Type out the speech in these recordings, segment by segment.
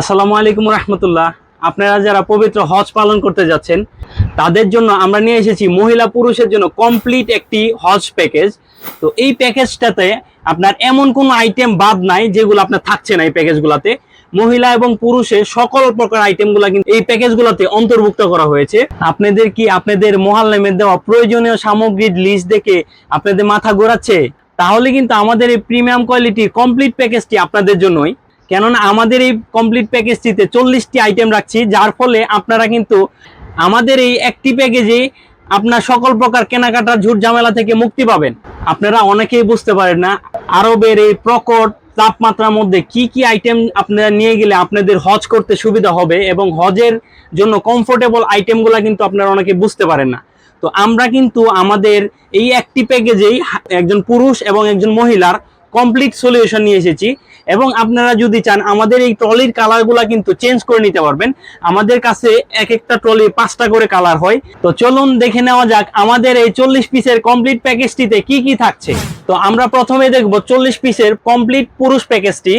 আসসালামু আলাইকুম রহমতুল্লাহ। আপনারা যারা পবিত্র হজ পালন করতে যাচ্ছেন, তাদের জন্য আমরা নিয়ে এসেছি মহিলা পুরুষের জন্য কমপ্লিট একটি হজ প্যাকেজ তো এই প্যাকেজটাতে আপনার এমন কোনো আইটেম বাদ নাই যেগুলো আপনার থাকছে না এই প্যাকেজগুলোতে মহিলা এবং পুরুষের সকল প্রকার আইটেমগুলো কিন্তু এই প্যাকেজগুলোতে অন্তর্ভুক্ত করা হয়েছে। আপনাদের কি আপনাদের মহাল্লামের দেওয়া প্রয়োজনীয় সামগ্রীর লিস্ট দেখে আপনাদের মাথা ঘোরাচ্ছে? তাহলে কিন্তু আমাদের এই প্রিমিয়াম কোয়ালিটির কমপ্লিট প্যাকেজটি আপনাদের জন্যই। কেননা আমাদের এই কমপ্লিট প্যাকেজটিতে চল্লিশটি আইটেম রাখছি, যার ফলে আপনারা কিন্তু আমাদের এই একটি প্যাকেজে আপনার সকল প্রকার কেনাকাটার ঝুট ঝামেলা থেকে মুক্তি পাবেন। আপনারা অনেকেই বুঝতে পারেন না, আরবের এই প্রকট তাপমাত্রার মধ্যে কি কি আইটেম আপনারা নিয়ে গেলে আপনাদের হজ করতে সুবিধা হবে এবং হজের জন্য কমফোর্টেবল আইটেমগুলো কিন্তু আপনারা অনেকে বুঝতে পারেন না। তো আমরা কিন্তু আমাদের এই একটি প্যাকেজেই একজন পুরুষ এবং একজন মহিলার কমপ্লিট সলিউশন নিয়ে এসেছি। এবং আপনারা যদি চান, আমাদের এই ট্রলির কালারগুলো কিন্তু চেঞ্জ করে নিতে পারবেন। আমাদের কাছে এক একটা ট্রলি পাঁচটা করে কালার হয়। তো চলুন দেখে নেওয়া যাক, আমাদের এই চল্লিশ পিসের কমপ্লিট প্যাকেজটিতে কি কি থাকছে। তো আমরা প্রথমে দেখব চল্লিশ পিসের কমপ্লিট পুরুষ প্যাকেজটি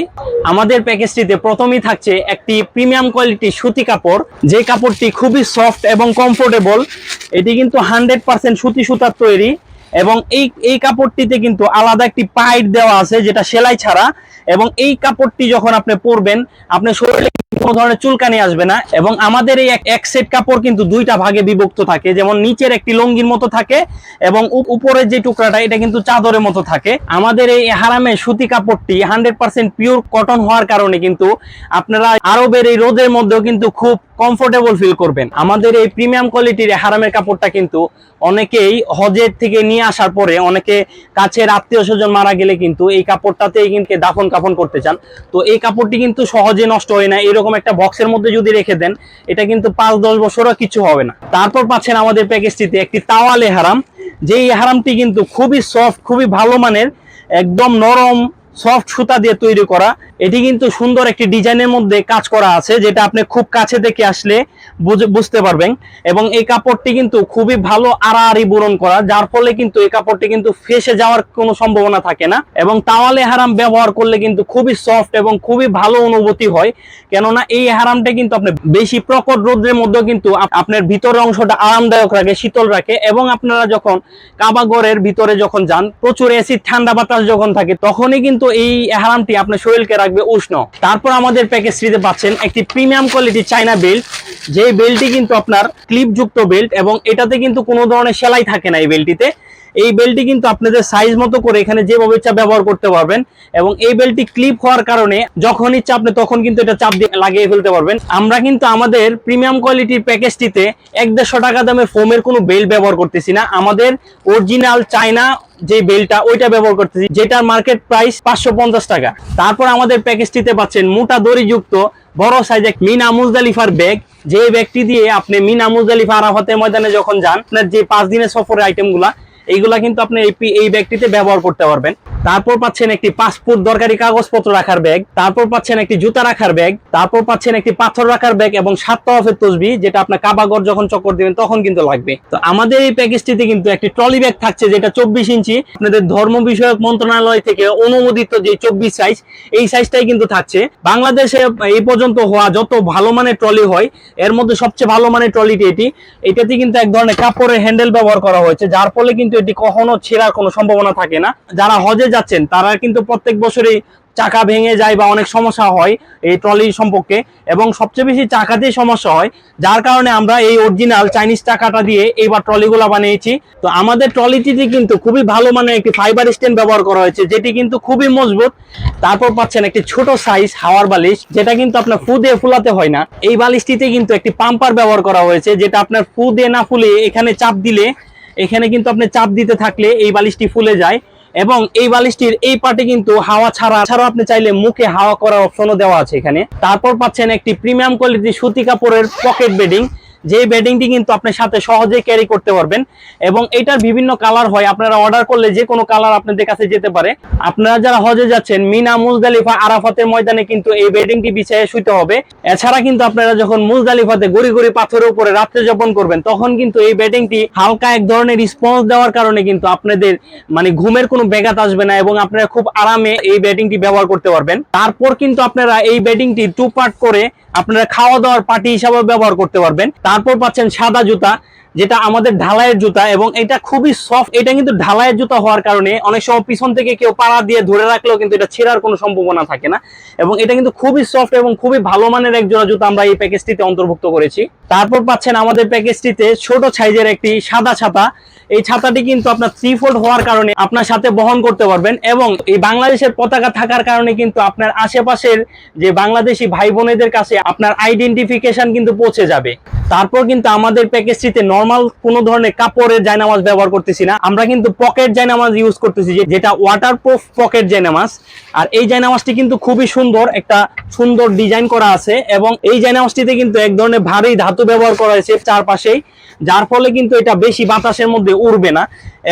আমাদের প্যাকেজটিতে প্রথমেই থাকছে একটি প্রিমিয়াম কোয়ালিটি সুতি কাপড়। যে কাপড়টি খুবই সফট এবং কমফোর্টেবল এটি কিন্তু হান্ড্রেড পার্সেন্ট সুতি সুতার তৈরি। এবং এই এই কাপড়টিতে কিন্তু আলাদা একটি পাইট দেওয়া আছে যেটা সেলাই ছাড়া। এবং এই কাপড়টি যখন আপনি পরবেন আপনার শরীরে কোনো ধরনের চুলকানি আসবে না এবং আমাদের এই এক- সেট কাপড় কিন্তু দুইটা ভাগে বিভক্ত থাকে। যেমন নিচের একটি লঙ্গির মতো থাকে এবং উপরের যে টুকরাটা, এটা কিন্তু চাদরের মতো থাকে। আমাদের এই হারামে সুতি কাপড়টি হান্ড্রেড পার্সেন্ট পিওর কটন হওয়ার কারণে কিন্তু আপনারা আরবের এই রোদের মধ্যেও কিন্তু খুব কমফোর্টেবল ফিল করবেন। আমাদের এই প্রিমিয়াম কোয়ালিটির হারামের কাপড়টা কিন্তু অনেকেই হজের থেকে নিয়ে আসার পরে অনেকে কাছের আত্মীয় স্বজন মারা গেলে কিন্তু এই কাপড়টাতেই কিন্তু দাফন কাফন করতে চান। তো এই কাপড়টি কিন্তু সহজে নষ্ট হয় না। এরকম একটা বক্সের মধ্যে যদি রেখে দেন, এটা কিন্তু পাঁচ দশ বছরও কিছু হবে না। তারপর পাচ্ছেন আমাদের প্যাকেজটিতে একটি তাওয়ালে হারাম যেই হারামটি কিন্তু খুবই সফট খুবই ভালো মানের, একদম নরম সফট সুতা দিয়ে তৈরি করা। এটি কিন্তু সুন্দর একটি ডিজাইনের মধ্যে কাজ করা আছে, যেটা আপনি খুব কাছে থেকে আসলে বুঝ- বুঝতে পারবেন। এবং এই কাপড়টি কিন্তু খুবই ভালো আড়াআড়ি বুনন করা, যার ফলে কিন্তু এই কাপড়টি কিন্তু ফেসে যাওয়ার কোনো সম্ভাবনা থাকে না। এবং তাওয়ালে হারাম ব্যবহার করলে কিন্তু খুবই সফট এবং খুবই ভালো অনুভূতি হয়। কেননা এই হারামটা কিন্তু আপনি বেশি প্রকট রোদ্রের মধ্যেও কিন্তু আপনার ভিতরের অংশটা আরামদায়ক রাখে, শীতল রাখে। এবং আপনারা যখন কাবাগরের ভিতরে যখন যান, প্রচুর এসিড ঠান্ডা বাতাস যখন থাকে, তখনই কিন্তু এই হারামটি আপনার শরীরকে রাখবে উষ্ণ। তারপর আমাদের প্যাকেজটিতে পাচ্ছেন একটি প্রিমিয়াম কোয়ালিটি চাইনা বেল্ট যে বেল্টটি কিন্তু আপনার ক্লিপযুক্ত বেল্ট এবং এটাতে কিন্তু কোনো ধরনের সেলাই থাকে না এই বেল্টটিতে এই বেল্টটি কিন্তু আপনাদের সাইজ মতো করে এখানে যেভাবে ইচ্ছা ব্যবহার করতে পারবেন এবং এই বেল্টটি ক্লিপ হওয়ার কারণে যখন ইচ্ছা আপনি তখন কিন্তু এটা চাপ দিয়ে লাগিয়ে ফেলতে পারবেন। আমরা কিন্তু আমাদের প্রিমিয়াম কোয়ালিটির প্যাকেজটিতে এক দেড়শো টাকা দামের ফোমের কোনো বেল্ট ব্যবহার করতেছি না। আমাদের অরিজিনাল চায়না যে বেলটা ওইটা ব্যবহার করতেছি, যেটার মার্কেট প্রাইস পাঁচশো পঞ্চাশ টাকা। তারপর আমাদের প্যাকেজটিতে পাচ্ছেন মোটা দড়িযুক্ত, বড় সাইজের মিনা মুজদালিফার ব্যাগ যে ব্যাগটি দিয়ে আপনি মিনা মুজদালিফা আরাফাতের ময়দানে যখন যান, আপনার যে পাঁচ দিনের সফরের আইটেমগুলা এইগুলা কিন্তু আপনি এই ব্যাগটিতে ব্যবহার করতে পারবেন। তারপর পাচ্ছেন একটি পাসপোর্ট দরকারি কাগজপত্র রাখার ব্যাগ, তারপর পাচ্ছেন একটি জুতা রাখার ব্যাগ, তারপর পাচ্ছেন একটি পাথর রাখার ব্যাগ এবং সাত তরফের তসবি, যেটা আপনার কাবাগর যখন চক্কর দিবেন তখন কিন্তু লাগবে। তো আমাদের এই প্যাকেজটিতে কিন্তু একটি ট্রলি ব্যাগ থাকছে, যেটা চব্বিশ ইঞ্চি। আপনাদের ধর্ম বিষয়ক মন্ত্রণালয় থেকে অনুমোদিত যে চব্বিশ সাইজ এই সাইজটাই কিন্তু থাকছে। বাংলাদেশে এই পর্যন্ত হওয়া যত ভালো মানের ট্রলি হয়, এর মধ্যে সবচেয়ে ভালো মানের ট্রলিটি এটি। এটাতে কিন্তু এক ধরনের কাপড়ের হ্যান্ডেল ব্যবহার করা হয়েছে, যার ফলে কিন্তু এটি কখনো ছেঁড়ার কোনো সম্ভাবনা থাকে না। যারা হজে যাচ্ছেন, তারা কিন্তু প্রত্যেক বছরই চাকা ভেঙে যায় বা অনেক সমস্যা হয় এই ট্রলি সম্পর্কে। এবং সবচেয়ে বেশি চাকাতেই সমস্যা হয়, যার কারণে আমরা এই অরিজিনাল চাইনিজ চাকাটা দিয়ে এইবার ট্রলিগুলো বানিয়েছি। তো আমাদের ট্রলিটিতে কিন্তু খুবই ভালো মানে একটি ফাইবার স্ট্যান্ড ব্যবহার করা হয়েছে, যেটি কিন্তু খুবই মজবুত। তারপর পাচ্ছেন একটি ছোট সাইজ হাওয়ার বালিশ, যেটা কিন্তু আপনার ফু দিয়ে ফুলাতে হয় না। এই বালিশটিতে কিন্তু একটি পাম্পার ব্যবহার করা হয়েছে, যেটা আপনার ফু দিয়ে না ফুলে এখানে চাপ দিলে এখানে কিন্তু আপনি চাপ দিতে থাকলে এই বালিশটি ফুলে যায় এবং এই বালিশটির এই পার্টে কিন্তু হাওয়া ছাড়া ছাড়াও আপনি চাইলে মুখে হাওয়া করার অপশনও দেওয়া আছে এখানে। তারপর পাচ্ছেন একটি প্রিমিয়াম কোয়ালিটি সুতি কাপড়ের পকেট বেডিং যে বেডিংটি কিন্তু আপনার সাথে সহজে ক্যারি করতে পারবেন এবং এটার বিভিন্ন কালার হয়। আপনারা অর্ডার করলে যে কোনো কালার আপনাদের কাছে যেতে পারে। আপনারা যারা হজে যাচ্ছেন, মিনা মুজদালিফা আরাফাতের ময়দানে কিন্তু এই বেডিংটি বিছিয়ে শুইতে হবে। এছাড়া কিন্তু আপনারা যখন মুজদালিফাতে গড়ি গড়ি পাথরের উপরে রাত্রে যাপন করবেন, তখন কিন্তু এই বেডিংটি হালকা এক ধরনের রিসপন্স দেওয়ার কারণে কিন্তু আপনাদের মানে ঘুমের কোনো ব্যাঘাত আসবে না এবং আপনারা খুব আরামে এই বেডিংটি ব্যবহার করতে পারবেন। তারপর কিন্তু আপনারা এই বেডিংটি টু পার্ট করে আপনারা খাওয়া দাওয়ার পার্টি হিসাবে ব্যবহার করতে পারবেন। তারপর পাচ্ছেন সাদা জুতা, যেটা আমাদের ঢালাইয়ের জুতা এবং এটা খুবই সফট এটা কিন্তু ঢালাইয়ের জুতা হওয়ার কারণে অনেক সময় পিছন থেকে কেউ পাড়া দিয়ে ধরে রাখলেও কিন্তু এটা ছেঁড়ার কোনো সম্ভাবনা থাকে না এবং এটা কিন্তু খুবই সফট এবং খুবই ভালো মানের এক জোড়া জুতা আমরা এই প্যাকেজটিতে অন্তর্ভুক্ত করেছি। তারপর পাচ্ছেন আমাদের প্যাকেজটিতে ছোট সাইজের একটি সাদা ছাতা। এই ছাতাটি কিন্তু আপনার থ্রি ফোল্ড হওয়ার কারণে আপনার সাথে বহন করতে পারবেন এবং এই বাংলাদেশের পতাকা থাকার কারণে কিন্তু আপনার আশেপাশের যে বাংলাদেশি ভাই বোনেদের কাছে আপনার আইডেন্টিফিকেশন কিন্তু পৌঁছে যাবে। তারপর কিন্তু আমাদের প্যাকেজটিতে নর্মাল কোনো ধরনের কাপড়ের জায়নামাজ ব্যবহার করতেছি না। আমরা কিন্তু পকেট জায়নামাজ ইউজ করতেছি যেটা ওয়াটারপ্রুফ পকেট জায়নামাজ। আর এই জায়নামাজটি কিন্তু খুবই সুন্দর একটা সুন্দর ডিজাইন করা আছে এবং এই জায়নামাজটিতে কিন্তু এক ধরনের ভারী ধাতু ব্যবহার করা হয়েছে চারপাশেই, যার ফলে কিন্তু এটা বেশি বাতাসের মধ্যে উড়বে না।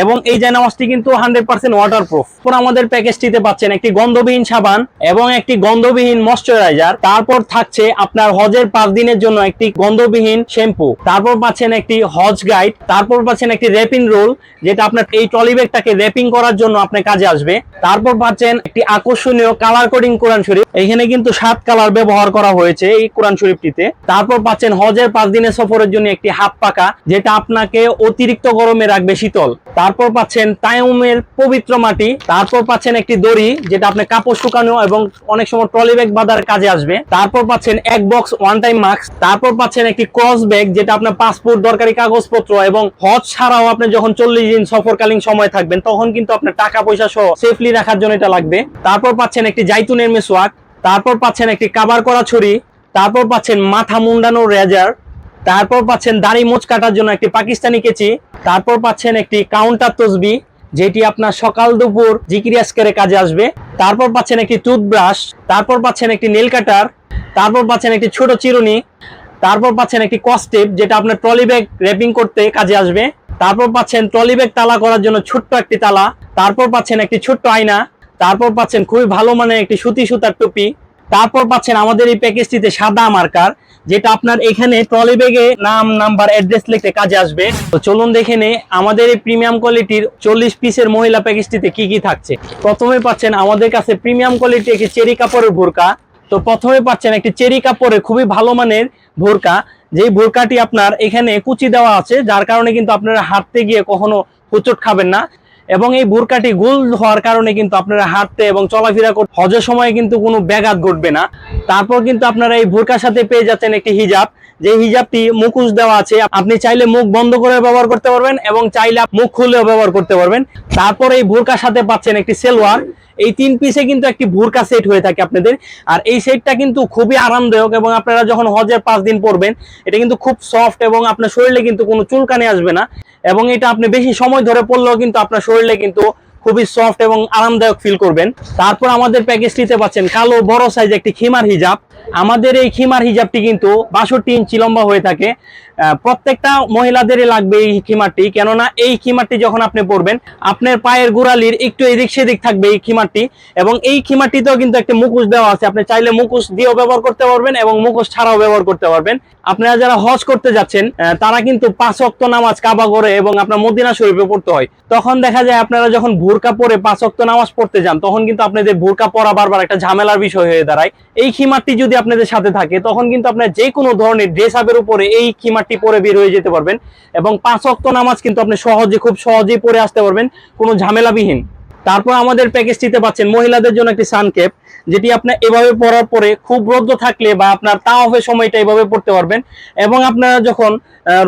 এবং এই জায়নামাজটি কিন্তু হান্ড্রেড পার্সেন্ট ওয়াটারপ্রুফ তারপর আমাদের প্যাকেজটিতে পাচ্ছেন একটি গন্ধবিহীন সাবান এবং একটি গন্ধবিহীন ময়শ্চারাইজার তারপর থাকছে আপনার হজের পাঁচ দিনের জন্য একটি গন্ধবিহীন শ্যাম্পু। তারপর পাচ্ছেন একটি হজ গাইড, তারপর পাচ্ছেন একটি র্যাপিং রোল, যেটা আপনার এই ট্রলি ব্যাগটাকে র্যাপিং করার জন্য আপনার কাজে আসবে। তারপর পাচ্ছেন একটি আকর্ষণীয় কালার কোডিং কোরআন শরীফ, এখানে কিন্তু সাত কালার ব্যবহার করা হয়েছে এই কোরআন শরীফটিতে। তারপর পাচ্ছেন হজের পাঁচ দিনের সফরের জন্য একটি হাত পাকা, যেটা আপনাকে অতিরিক্ত গরমে রাখবে শীতল। তারপর পাচ্ছেন তায়ুমের পবিত্র মাটি, তারপর পাচ্ছেন একটি দড়ি, যেটা আপনার কাপড় শুকানো এবং অনেক সময় ট্রলি ব্যাগ বাঁধার কাজে আসবে। তারপর পাচ্ছেন এক বক্স ওয়ান টাইম মাস্ক তারপর পাচ্ছেন একটি ক্রস ব্যাগ, যেটা আপনার পাসপোর্ট দরকারি কাগজপত্র এবং হজ ছাড়াও আপনি যখন চল্লিশ দিন সফরকালীন সময় থাকবেন, তখন কিন্তু আপনার টাকা পয়সা সহ সেফলি রাখার জন্য এটা লাগবে। তারপর পাচ্ছেন একটি জাইতুনের মেসোয়াক তারপর পাচ্ছেন একটি কাবার করা ছুরি, তারপর পাচ্ছেন মাথা মুন্ডানোর রেজার, তারপর পাচ্ছেন দাড়ি মোচ কাটার জন্য একটি পাকিস্তানি কেচি, তারপর পাচ্ছেন একটি কাউন্টার তসবি, যেটি আপনার সকাল দুপুর জিকিরিয়াসকারে কাজে আসবে। তারপর পাচ্ছেন একটি টুথব্রাশ তারপর পাচ্ছেন একটি নেল কাটার তারপর পাচ্ছেন একটি ছোট চিরুনি তারপর পাচ্ছেন একটি কস্টেপ যেটা আপনার ট্রলি ব্যাগ র্যাপিং করতে কাজে আসবে। তারপর পাচ্ছেন ট্রলি ব্যাগ তালা করার জন্য ছোট্ট একটি তালা। তারপর পাচ্ছেন একটি ছোট্ট আয়না। তারপর পাচ্ছেন খুবই ভালো মানের একটি সুতি সুতার টুপি। তারপর পাচ্ছেন আমাদের এই প্যাকেজটিতে সাদা মার্কার যেটা আপনার এখানে ট্রলি ব্যাগে নাম নাম্বার অ্যাড্রেস লিখতে কাজে আসবে। তো চলুন দেখে নে আমাদের এই প্রিমিয়াম কোয়ালিটির চল্লিশ পিসের মহিলা প্যাকেজটিতে কি কি থাকছে। প্রথমে পাচ্ছেন আমাদের কাছে প্রিমিয়াম কোয়ালিটি একটি চেরি কাপড়ের বোরকা। তো প্রথমে পাচ্ছেন একটি চেরি কাপড়ের খুবই ভালো মানের বোরকা, যেই বোরকাটি আপনার এখানে কুচি দেওয়া আছে, যার কারণে কিন্তু আপনারা হাঁটতে গিয়ে কখনো হুচট খাবেন না। এবং এই বোরকাটি গোল হওয়ার কারণে কিন্তু আপনারা হাঁটতে এবং চলাফেরা করতে হজের সময় কিন্তু কোনো ব্যাঘাত ঘটবে না। তারপর কিন্তু আপনারা এই বোরকার সাথে পেয়ে যাচ্ছেন একটি হিজাব। যে হিজাবটি মুখোশ দেওয়া আছে, আপনি চাইলে মুখ বন্ধ করে ব্যবহার করতে পারবেন এবং চাইলে মুখ খুলেও ব্যবহার করতে পারবেন। তারপর এই বোরকার সাথে পাচ্ছেন একটি সেলওয়ার এই তিন পিসে কিন্তু একটি ভুরকা সেট হয়ে থাকে আপনাদের। আর এই সেটটা কিন্তু খুবই আরামদায়ক এবং আপনারা যখন হজের পাঁচ দিন পরবেন এটা কিন্তু খুব সফট এবং আপনার শরীরে কিন্তু কোনো চুলকানি আসবে না। এবং এটা আপনি বেশি সময় ধরে পড়লেও কিন্তু আপনার শরীরে কিন্তু খুবই সফট এবং আরামদায়ক ফিল করবেন। তারপর আমাদের প্যাকেজটিতে পাচ্ছেন কালো বড় সাইজ একটি খিমার হিজাব। আমাদের এই খিমার হিজাবটি কিন্তু বাষট্টি ইঞ্চি লম্বা হয়ে থাকে। প্রত্যেকটা মহিলাদেরই লাগবে এই খিমারটি কেননা এই খিমারটি যখন আপনি পরবেন, আপনার পায়ের গোড়ালির একটু এদিক সেদিক থাকবে এই খিমারটি এবং এই খিমারটিতেও কিন্তু একটা মুখোশ দেওয়া আছে। আপনি চাইলে মুখোশ দিয়েও ব্যবহার করতে পারবেন এবং মুখোশ ছাড়াও ব্যবহার করতে পারবেন। আপনারা যারা হজ করতে যাচ্ছেন তারা কিন্তু পাঁচ অক্ত নামাজ কাবা করে এবং আপনার মদিনা শরীফে পড়তে হয়। তখন দেখা যায় আপনারা যখন ভুরকা পরে পাঁচ অক্ত নামাজ পড়তে যান, তখন কিন্তু আপনাদের ভুরকা পরা বারবার একটা ঝামেলার বিষয় হয়ে দাঁড়ায়। এই খিমারটি যদি আপনাদের সাথে থাকে, তখন কিন্তু আপনার যে কোনো ধরনের ড্রেস আপের উপরে এই খিমারটি পরে বের হয়ে যেতে পারবেন এবং পাঁচ অক্ত নামাজ কিন্তু আপনি সহজে, খুব সহজেই পরে আসতে পারবেন, কোনো ঝামেলাবিহীন। তারপর আমাদের প্যাকেজটিতে পাচ্ছেন মহিলাদের জন্য একটি সানকেপ যেটি আপনার এভাবে পরার পরে খুব রোদ্র থাকলে বা আপনার তা অফের সময়টা এভাবে পড়তে পারবেন এবং আপনারা যখন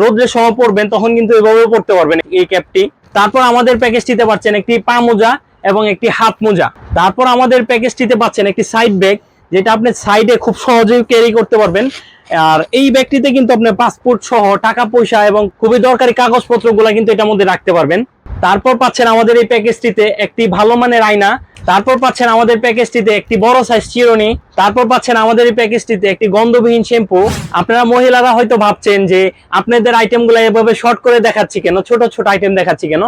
রোদ্রের সময় পড়বেন, তখন কিন্তু এভাবে পড়তে পারবেন এই ক্যাপটি। তারপর আমাদের প্যাকেজটিতে পাচ্ছেন একটি পা মোজা এবং একটি হাত মোজা। তারপর আমাদের প্যাকেজটিতে পাচ্ছেন একটি সাইড ব্যাগ যেটা আপনি সাইডে খুব সহজেই ক্যারি করতে পারবেন। আর এই ব্যাগটিতে কিন্তু আপনি পাসপোর্ট সহ টাকা, পয়সা এবং খুবই দরকারি কাগজপত্রগুলো কিন্তু এটার মধ্যে রাখতে পারবেন। তারপর পাচ্ছেন আমাদের এই প্যাকেজটিতে একটি ভালো মানের আয়না, তারপর পাচ্ছেন আমাদের প্যাকেজটিতে একটি বড় সাইজ চিরুনি, তারপর পাচ্ছেন আমাদের এই প্যাকেজটিতে একটি গন্ধবিহীন শ্যাম্পু আপনারা মহিলারা হয়তো ভাবছেন যে আপনাদের আইটেমগুলো এভাবে শর্ট করে দেখাচ্ছি কেন? ছোট ছোট আইটেম দেখাচ্ছি কেন?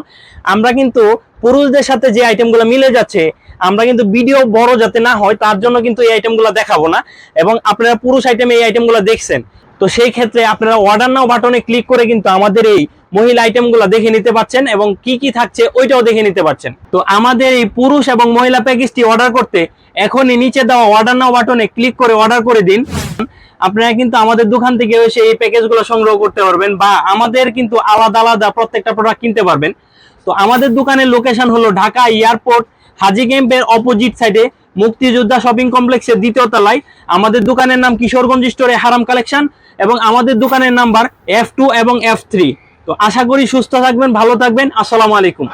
আমরা কিন্তু পুরুষদের সাথে যে আইটেমগুলো মিলে যাচ্ছে আমরা কিন্তু ভিডিও বড় যাতে না হয়, তার জন্য কিন্তু এই আইটেমগুলো দেখাবো না। এবং আপনারা পুরুষ আইটেমে এই আইটেমগুলো দেখছেন। তো সেই ক্ষেত্রে আপনারা অর্ডার নাও বাটনে ক্লিক করে কিন্তু আমাদের এই মহিলা আইটেমগুলো দেখে নিতে পারছেন এবং কি কি থাকছে ওইটাও দেখে নিতে পারছেন। তো আমাদের এই পুরুষ এবং মহিলা প্যাকেজটি অর্ডার করতে এখনই নিচে দেওয়া অর্ডার নাও বাটনে ক্লিক করে অর্ডার করে দিন। আপনারা কিন্তু আমাদের দোকান থেকে এসে এই প্যাকেজগুলো সংগ্রহ করতে পারবেন বা আমাদের কিন্তু আলাদা আলাদা প্রত্যেকটা প্রোডাক্ট কিনতে পারবেন। তো আমাদের দোকানের লোকেশন হলো ঢাকা এয়ারপোর্ট হাজি ক্যাম্পের অপোজিট সাইডে মুক্তিযোদ্ধা শপিং কমপ্লেক্সের দ্বিতীয় তলায় আমাদের দোকানের নাম কিশোরগঞ্জ স্টোরে হারাম কালেকশন এবং আমাদের দোকানের নাম্বার এফ টু এবং এফ থ্রি তো আশা করি সুস্থ থাকবেন, ভালো থাকবেন। আসসালামু আলাইকুম।